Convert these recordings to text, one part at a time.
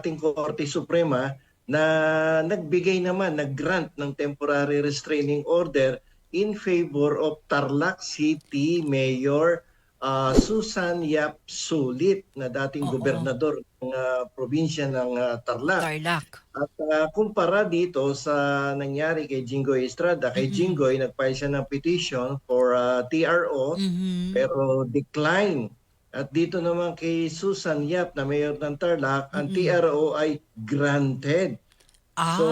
ating Korte Suprema na nagbigay naman, nag-grant ng temporary restraining order in favor of Tarlac City Mayor ah, Susan Yap Sulit na dating Oo. gobernador ng ah, probinsya ng ah, Tarlac. Tarlac. At ah, kumpara dito sa nangyari kay Jinggoy Estrada, kay Mhm. Jinggoy nagfile siya ng petition for ah, TRO Mhm. pero decline. At dito naman kay Susan Yap na mayor ng Tarlac, ang. TRO ay granted. Ah, so,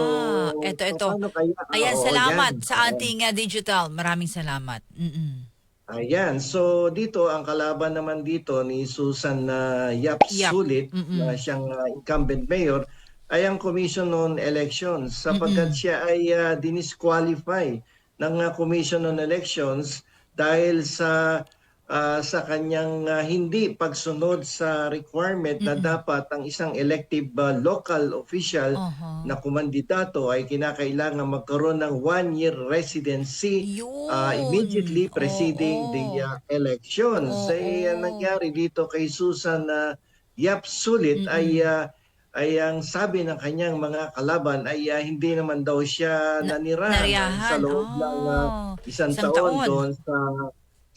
eto, eto. kaya? Ayan, Oo, salamat yan. sa ating uh, digital. Maraming salamat. Mm-mm. Ayan, so dito ang kalaban naman dito ni Susan na Yap Yap. Sulit Mm-mm. na siyang uh, incumbent mayor ay ang Commission on Elections sapagkat Mm-mm. siya ay uh, dinisqualify ng uh, Commission on Elections dahil sa uh, sa kanyang uh, hindi pagsunod sa requirement na Mm-mm. dapat ang isang elective uh, local official Oho. na kumandidato ay kinakailangan magkaroon ng one-year residency Yun. uh, immediately preceding Oo. the uh, elections. Oo. Ay uh, nangyari dito kay Susan uh, Yap Sulit Mm-mm. ay uh, ay ang sabi ng kanyang mga kalaban ay uh, hindi naman daw siya Na- nanirahan Nariyahan. sa loob ng uh, Oh. isang, isang taon, taon. doon sa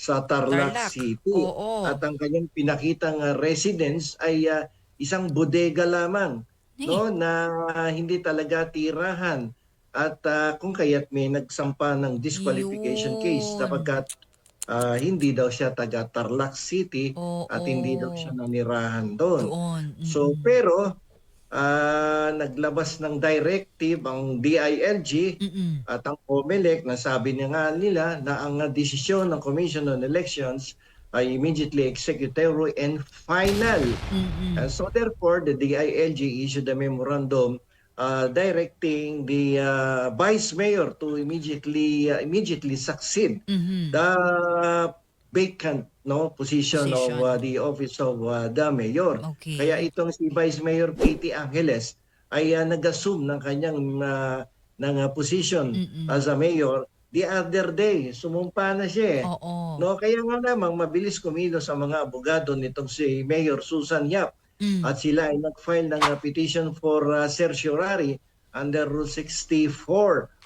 sa Tarlac, Tarlac. City. Oo. At ang kanyang pinakitang uh, residence ay uh, isang bodega lamang Eh, no na hindi talaga tirahan at ah, kung kaya't may nagsampa ng disqualification Yun. case sapagkat ah, hindi daw siya taga Tarlac City oo. at hindi daw siya nanirahan doon. Doon. So Mm-mm. pero ah, naglabas ng directive ang DILG Mm-mm. at ang COMELEC na sabi niya nga nila na ang desisyon ng Commission on Elections ay immediately executory and final. And so therefore, the DILG issued a memorandum uh, directing the uh, vice mayor to immediately uh, immediately succeed Mhm. the vacant no position, of Position. uh, the office of uh, the mayor. Okay. Kaya itong si Vice Mayor Katie Angeles ay uh, nag-assume ng kanyang uh, ng uh, position Mm-mm. as a mayor the other day. Sumumpa na siya. eh. Oo. No, kaya nga namang mabilis kumilos ang mga abogado nitong si Mayor Susan Yap Mm. at sila ay nag-file ng uh, petition for uh, certiorari under Rule 64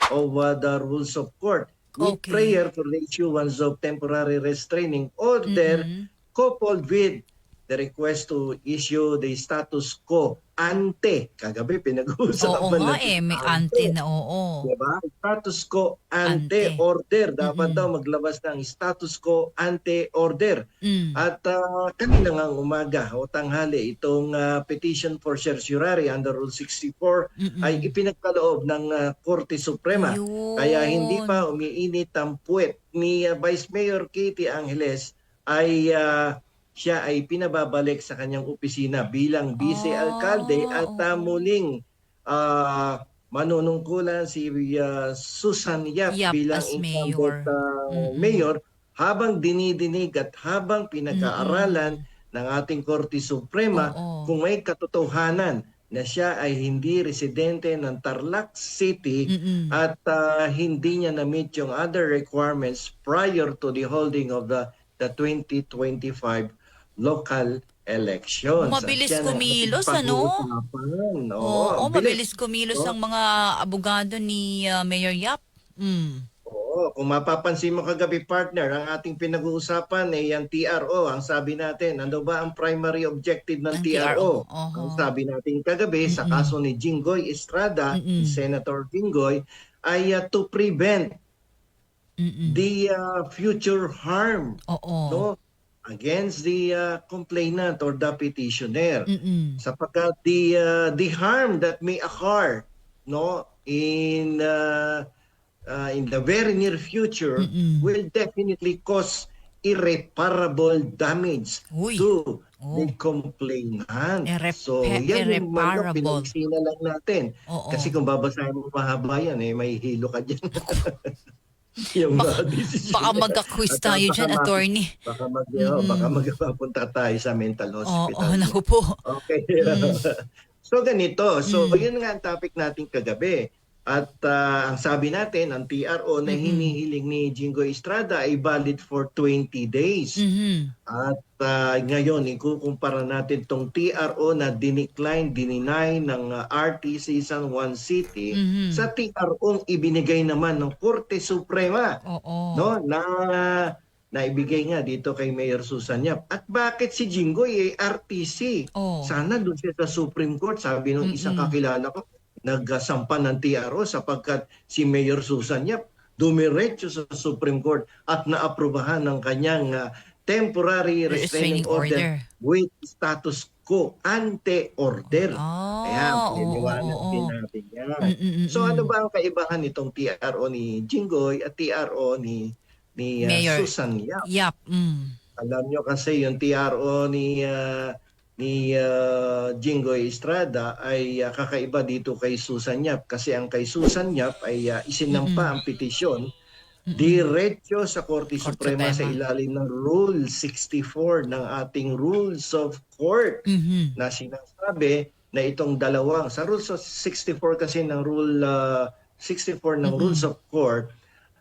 of uh, the Rules of Court with Okay. prayer for the issuance of temporary restraining order Mm-mm. coupled with the request to issue the status quo ante. Kagabi pinag-uusapan Oo nga natin eh, may ante. ante na oo. Diba? Status quo ante, Ante. order. Dapat Mm-mm. daw maglabas ng status quo ante order. Mm. At uh, kanina nga umaga o tanghali itong ah, petition for certiorari under Rule 64 Mm-mm. ay ipinagkaloob ng ah, Korte Suprema. Yun. Kaya hindi pa umiinit ang puwet ni ah, Vice Mayor Katie Angeles ay ah, siya ay pinababalik sa kanyang opisina bilang vice-alkalde Ah, at ah, muling ah, manunungkulan si ah, Susan Yap, Yap bilang incumbent ah, Mm-mm. mayor habang dinidinig at habang pinag-aaralan ng ating Korte Suprema Oo. kung may katotohanan na siya ay hindi residente ng Tarlac City Mm-mm. at ah, hindi niya na-meet yung other requirements prior to the holding of the the 2025 local elections. Mabilis At yan kumilos, ano? Oo, Oo, ang mabilis kumilos Oo. ang mga abogado ni uh, Mayor Yap. Mm. Oo, kung mapapansin mo kagabi partner, ang ating pinag-uusapan ay ang TRO. Ang sabi natin, ano ba ang primary objective ng Ang TRO? TRO, oho. Ang sabi natin kagabi sa Mm-mm. kaso ni Jinggoy Estrada, Mm-mm. Senator Jinggoy, ay uh, to prevent Mm-mm. the uh, future harm Oo. no against the uh, complainant or the petitioner Mm-mm. sapagkat the uh, the harm that may occur no in uh, uh, in the very near future Mm-mm. will definitely cause irreparable damage Uy. to Oh. the complainant. Irrep- so yan yung mga irreparable. pinagsina lang natin. Oo. Kasi kung babasahin mo mahaba yan, eh, may hilo ka dyan. yung uh, decision. Baka magka-quiz At tayo baka dyan, ma- attorney. Baka mag, oh, Mm-mm. baka magpapunta tayo sa mental Oo, hospital. oh, naku po. Okay. so ganito. So Mm. yun nga ang topic natin kagabi. At ah, ang sabi natin, ang TRO na hinihiling ni Jingo Estrada ay valid for 20 days. Mhm. At ah, ngayon, ikukumpara natin tong TRO na dinecline, dininay ng ah, RTC San Juan City Mhm. sa TRO ibinigay naman ng Korte Suprema Oo. no na naibigay nga dito kay Mayor Susan Yap. At bakit si Jinggoy ay RTC? Oo. Sana doon siya sa Supreme Court, sabi nung isang Mm-mm. kakilala ko, nagsampa ng TRO sapagkat si Mayor Susan Yap dumiretso sa Supreme Court at naaprubahan ng kanyang ah, temporary restraining, order, order. with status quo ante order. Ah, Kaya, oo, piniliwanag oo, din oo. natin yan. Mm, mm, mm, So mm. ano ba ang kaibahan nitong TRO ni Jinggoy at TRO ni ni uh, Mayor. Susan Yap? Yap. Mm. Alam nyo kasi yung TRO ni uh, ni uh, Jinggoy Estrada ay uh, kakaiba dito kay Susan Yap kasi ang kay Susan Yap ay uh, isinampa ang petisyon diretso sa Korte Suprema sa ilalim ng Rule 64 ng ating Rules of Court Mhm. na sinasabi na itong dalawang sa rules of 64 kasi ng rule uh, 64 ng Mhm. rules of court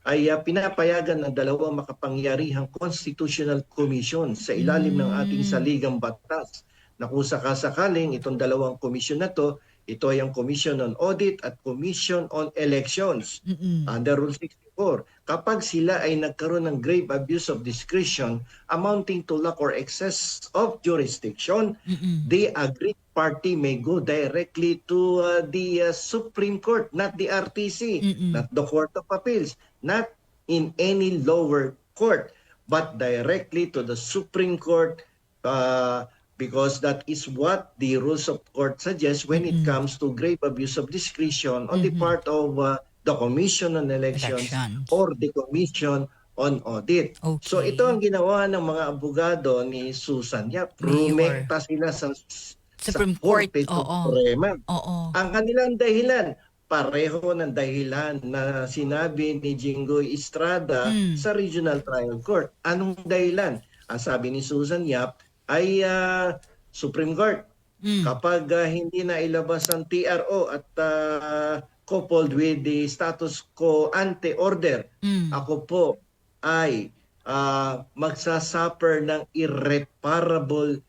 ay uh, pinapayagan ng dalawang makapangyarihang constitutional commission sa ilalim ng ating Mm. saligang batas na kung sakasakaling itong dalawang komisyon na to ito ay ang Commission on Audit at Commission on Elections Mm-mm. under Rule 64. Kapag sila ay nagkaroon ng grave abuse of discretion amounting to lack or excess of jurisdiction, Mm-mm. the aggrieved party may go directly to uh, the uh, Supreme Court, not the RTC, Mm-mm. not the Court of Appeals, not in any lower court, but directly to the Supreme Court uh, because that is what the rules of court suggest when it Mm-mm. comes to grave abuse of discretion on the Mhm. part of uh, the Commission on Elections Elections. or the Commission on Audit. Okay. So ito ang ginawa ng mga abogado ni Susan Yap. Rumekta sila sa, Supreme sa Court, Korte oo. Suprema. Oo. Ang kanilang dahilan, pareho ng dahilan na sinabi ni Jinggoy Estrada Mm. sa Regional Trial Court. Anong dahilan? Ang sabi ni Susan Yap ay ah, Supreme Court. Mm. Kapag ah, hindi na ilabas ang TRO at ah, coupled with the status quo ante order, Mm. ako po ay ah, magsasuffer ng irreparable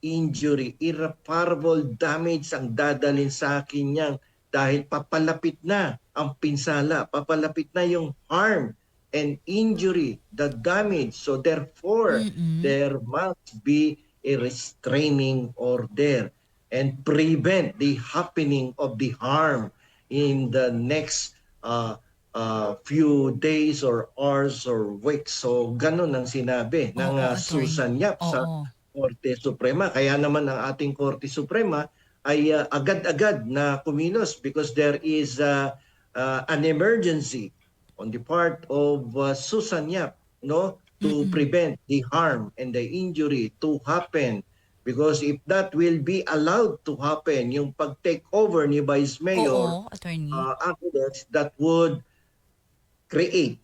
injury, irreparable damage ang dadalhin sa akin niyang dahil papalapit na ang pinsala, papalapit na yung harm and injury, the damage. So therefore, Mm-mm. there must be a restraining order and prevent the happening of the harm in the next uh, uh, few days or hours or weeks. So ganun ang sinabi ng Oo, uh, attorney. Susan Yap sa Oo. Korte Suprema. Kaya naman ang ating Korte Suprema ay uh, agad-agad na kumilos because there is uh, uh, an emergency on the part of uh, Susan Yap no to Mm-mm. prevent the harm and the injury to happen because if that will be allowed to happen yung pag-take over ni Vice Mayor Oo, attorney. uh, Aquiles, that would create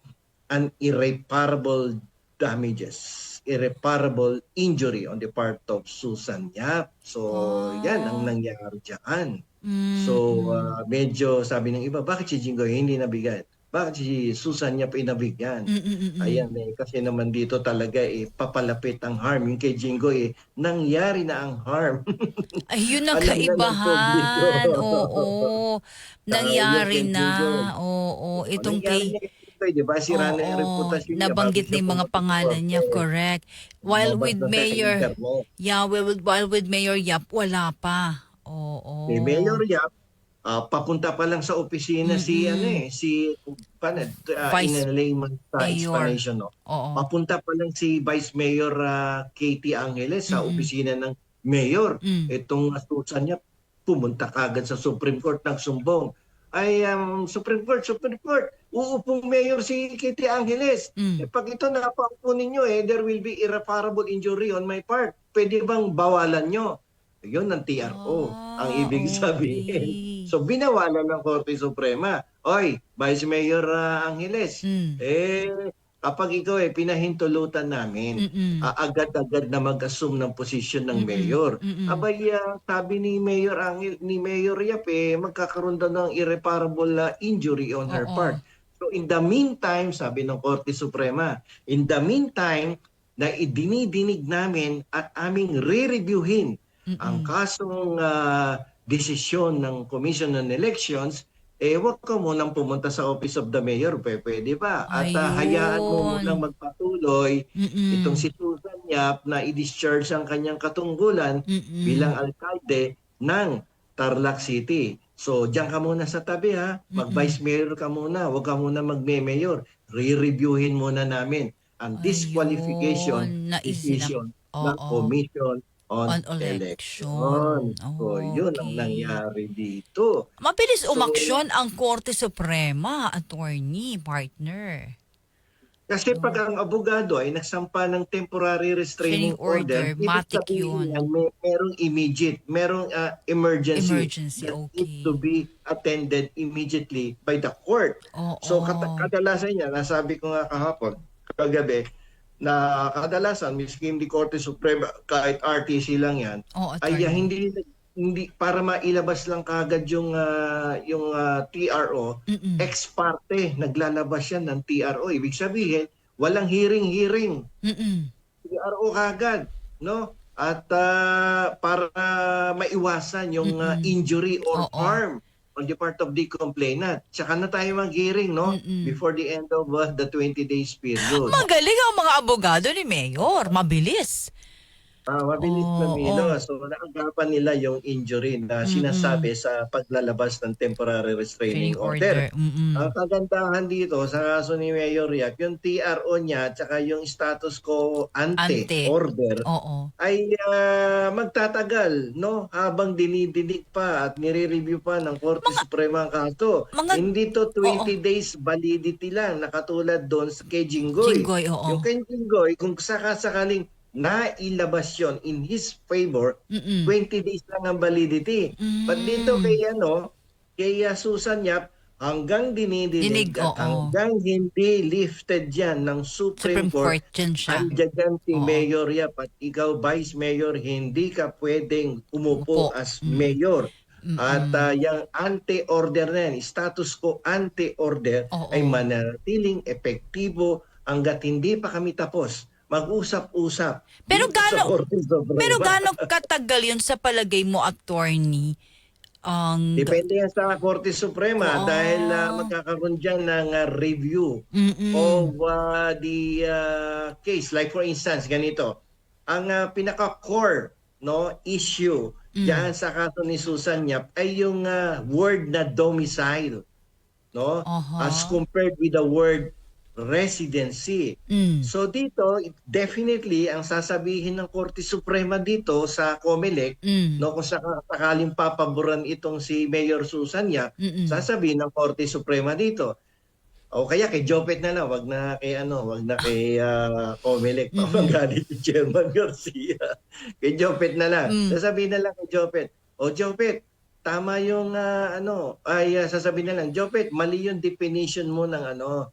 an irreparable damages, irreparable injury on the part of Susan Yap. So, Ah. yan ang nangyari dyan. Mm, So, uh, medyo sabi ng iba, bakit si Jinggoy hindi nabigyan? Bakit si Susan Yap inabigyan? Mm, mm, mm, mm. Ayan eh, kasi naman dito talaga eh, papalapit ang harm. Yung kay Jinggoy eh, nangyari na ang harm. Ay, yun ang Alam kaibahan. publiko. Oo. Nangyari na. Jinggoy. Oo. Itong Nangyari kay... Jinggoy, di ba? Sira na yung Oo, reputasyon niya. Nabanggit na yung mga pangalan niya, korte? correct. While with Mayor, internet. yeah, while with, while with Mayor Yap, wala pa. Oo. Si Mayor Yap, ah, papunta pa lang sa opisina si Mm-mm. ano eh, si paano, uh, Vice in a layman's uh, Mayor. explanation. No? Oo. Papunta pa lang si Vice Mayor ah, Katie Angeles sa Mm-mm. opisina ng Mayor. Mm. Itong Susan niya, pumunta kagad sa Supreme Court ng sumbong. Ay, um, Supreme Court, Supreme Court, uupong Mayor si Katie Angeles. Mm. Eh, pag ito napaupo ninyo, eh, there will be irreparable injury on my part. Pwede bang bawalan nyo? Yun ang TRO, Ah, ang ibig okay. So binawalan ng Korte Suprema. Oy, Vice Mayor ah, Angeles, Mm. eh, kapag ikaw eh pinahintulutan namin, ah, agad-agad na mag-assume ng posisyon ng Mm-mm. mayor. Mm-mm. Abay, ah, sabi ni Mayor Angel, ni Mayor Yap, eh, magkakaroon daw ng irreparable ah, injury on her Oo. part. So in the meantime, sabi ng Korte Suprema, in the meantime, na idinidinig namin at aming re-reviewin Mm-mm. ang kasong ah, desisyon ng Commission on Elections, eh wag ka munang pumunta sa Office of the Mayor, pwede ba? At Ayun. hayaan mo munang magpatuloy Mm-mm. itong si Susan Yap na i-discharge ang kanyang katungkulan Mm-mm. bilang alkalde ng Tarlac City. So, diyan ka muna sa tabi ha. Mag-vice mayor ka muna. Huwag ka muna mag-mayor. Re-reviewin muna namin ang disqualification Ayun, decision Oo. ng Commission on, On election. Election. So, yun ang Okay. nangyari dito. Mabilis So- umaksyon ang Korte Suprema, attorney, partner. Kasi pag ang abogado ay nagsampa ng temporary restraining order, order, sabihin yun. yan, may, merong immediate, merong ah, emergency, Emergency, that okay. needs to be attended immediately by the court. Oo. So kat- kadalasan niya, nasabi ko nga kahapon, kagabi, na kadalasan, miski hindi Korte Suprema, kahit RTC lang yan, Oo, ay ah, hindi hindi para mailabas lang kagad yung ah, yung ah, TRO Mm-mm. ex parte naglalabas yan ng TRO ibig sabihin walang hearing-hearing Mm-mm. TRO kagad no at ah, para maiwasan yung Mm-mm. injury or Oo. harm on the part of the complainant tsaka na tayo mag-hearing no Mm-mm. before the end of ah, the 20 days period Magaling ang mga abogado ni Mayor. Mabilis. Ah, mabilis Oo, na Milo. So naagapan nila yung injury na Mm-mm. sinasabi sa paglalabas ng temporary restraining Training order. order. Mm-mm. Ang kagandahan dito sa kaso ni Mayor Yap, yung TRO niya at saka yung status quo ante, Ante. order Oo. ay ah, magtatagal no habang dinidinig pa at nire-review pa ng Korte Suprema ang kaso. mga- Hindi to 20 days validity lang nakatulad doon sa kay Jinggoy. Jinggoy, oo. Yung kay Jinggoy, kung sakasakaling nailabas yun in his favor, Mm-mm. 20 days lang ang validity. But Mm. dito kay ano, kay uh, Susan Yap, hanggang dinidinig Dinig, at oo. hanggang hindi lifted yan ng Supreme, Supreme Court, Court dyan siya. Andiyan dyan si Oo. Mayor Yap at ikaw Vice Mayor, hindi ka pwedeng umupo Upo. as Mm. Mayor. At uh, yung anti-order na yan, status quo anti-order Oo. ay manatiling epektibo hanggat hindi pa kami tapos. Mag-usap-usap. Pero gaano-. Pero gaano katagal yun sa palagay mo, attorney? Ang... Depende yan sa Korte Suprema Oo. dahil uh, magkakaroon dyan ng uh, review Mm-mm. of uh, the uh, case. Like for instance, ganito. Ang uh, pinaka-core no, issue Mm. diyan sa kaso ni Susan Yap ay yung uh, word na domicile. No? Aha. As compared with the word residency. Mm. So dito, definitely, ang sasabihin ng Korte Suprema dito sa COMELEC, Mm. no, kung saka, sakaling papaboran itong si Mayor Susan Yap, Mm-mm. sasabihin ng Korte Suprema dito. O kaya kay Jopet na lang, wag na kay ano, wag na kay uh, Comelec, papagalit ni Chairman Garcia. kay Jopet na lang. Mm. Sasabihin na lang kay Jopet, o Jopet, tama yung ah, ano, ay ah, sasabihin na lang, Jopet, mali yung definition mo ng ano,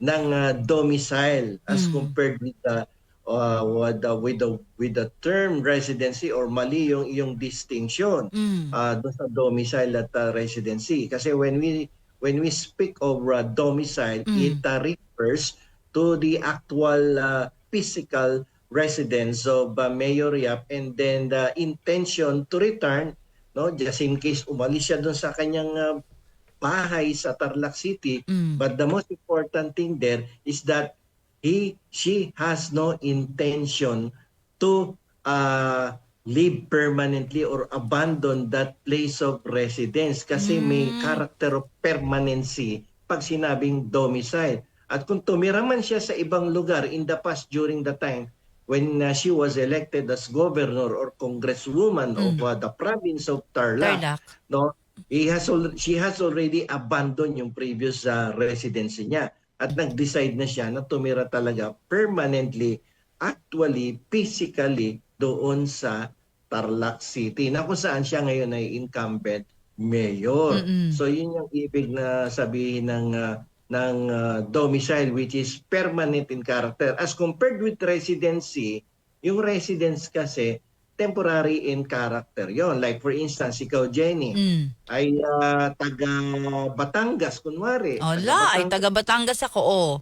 ng ah, domicile as Mm. compared with the uh, with the with the with the term residency or mali yung yung distinction Mm. uh, doon sa domicile at uh, residency. Kasi when we when we speak of uh, domicile, Mm. it uh, refers to the actual uh, physical residence of uh, Mayor Yap and then the intention to return, no, just in case umalis siya doon sa kanyang uh, bahay sa Tarlac City. Mm. But the most important thing there is that he she has no intention to uh, live permanently or abandon that place of residence kasi may Mm. character of permanency pag sinabing domicile. At kung tumira man siya sa ibang lugar in the past during the time when uh, she was elected as governor or congresswoman of uh, the province of Tarlac, Tarlac. no he has she has already abandoned yung previous uh, residency niya at nag-decide na siya na tumira talaga permanently actually physically doon sa Tarlac City na kung saan siya ngayon ay incumbent mayor. Mm-mm. So yun yung ibig na sabihin ng uh, ng uh, domicile which is permanent in character as compared with residency yung residence kasi temporary in character yon like for instance ikaw Jenny Mm. ay ah, taga Batangas kunwari Ala, ay taga Batangas ako, oh.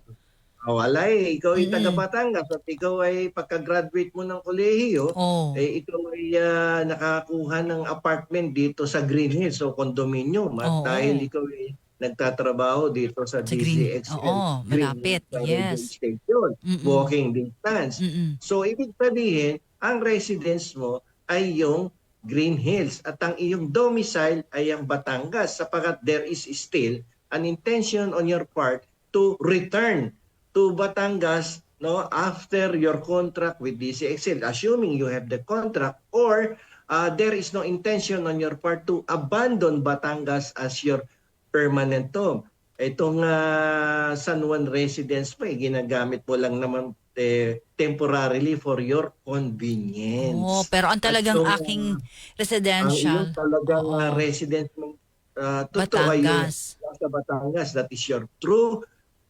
Oh, wala eh. Ikaw ay taga Batangas at ikaw ay pagka-graduate mo ng kolehiyo, Oh. eh ikaw ay ah, nakakuha ng apartment dito sa Green Hills o condominium at Oo. dahil ikaw ay nagtatrabaho dito sa, Sa Green- DCXL oo, Green malapit, yes. Station, Mm-mm. walking distance. Mm-mm. So ibig sabihin, ang residence mo ay yung Green Hills at ang iyong domicile ay ang Batangas sapagkat there is still an intention on your part to return to Batangas no after your contract with DCXL assuming you have the contract or uh, there is no intention on your part to abandon Batangas as your permanent home. Itong uh, San Juan residence pa eh, ginagamit mo lang naman eh, temporarily for your convenience. Oh, pero ang talagang so, aking Ang residential, iyong talagang Oo. uh, resident mo uh, totoo ay yung Batangas. Batangas. That is your true,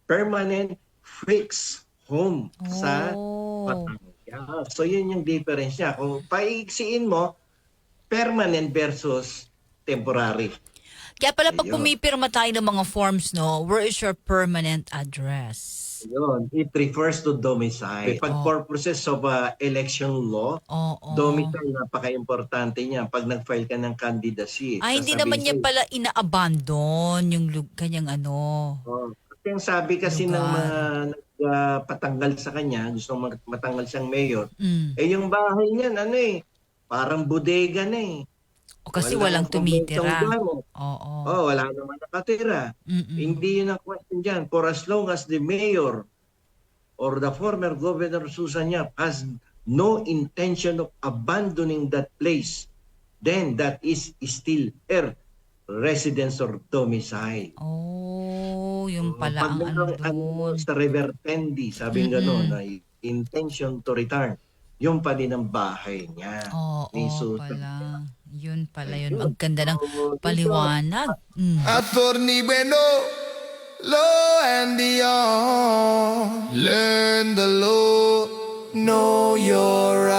permanent, fixed home sa Oh. Batangas. So yun yung difference niya. Kung paiksiin mo, permanent versus temporary. Kaya pala pag pumipirma tayo ng mga forms, no, where is your permanent address? Yun, it refers to domicile. Pag Oh. purposes of uh, election law, Oo. domicile napaka-importante niya pag nag-file ka ng candidacy. Ay, hindi Sasabihin naman niya pala ina-abandon yung lug- kanyang ano. Oh, kasi ang sabi kasi Lugar. ng mga nagpatanggal sa kanya, gusto matanggal siyang mayor, Mm. eh yung bahay niya, ano eh, parang bodega na eh. O kasi Wala walang tumitira. Oo. Oh, wala naman nakatira. Mm-mm. Hindi yun ang question dyan. For as long as the mayor or the former governor Susan Yap has no intention of abandoning that place, then that is still her residence or domicile. Oh, yung pala ang Pag ano ano, doon. sa revertendi, sabi Mm-mm. gano'n, na intention to return, yung pa din ang bahay niya. Oo, ni Susan. pala. Yun pala yun. Ang ganda ng paliwanag. Mm. Attorney Bueno, law and beyond. Learn the law, know your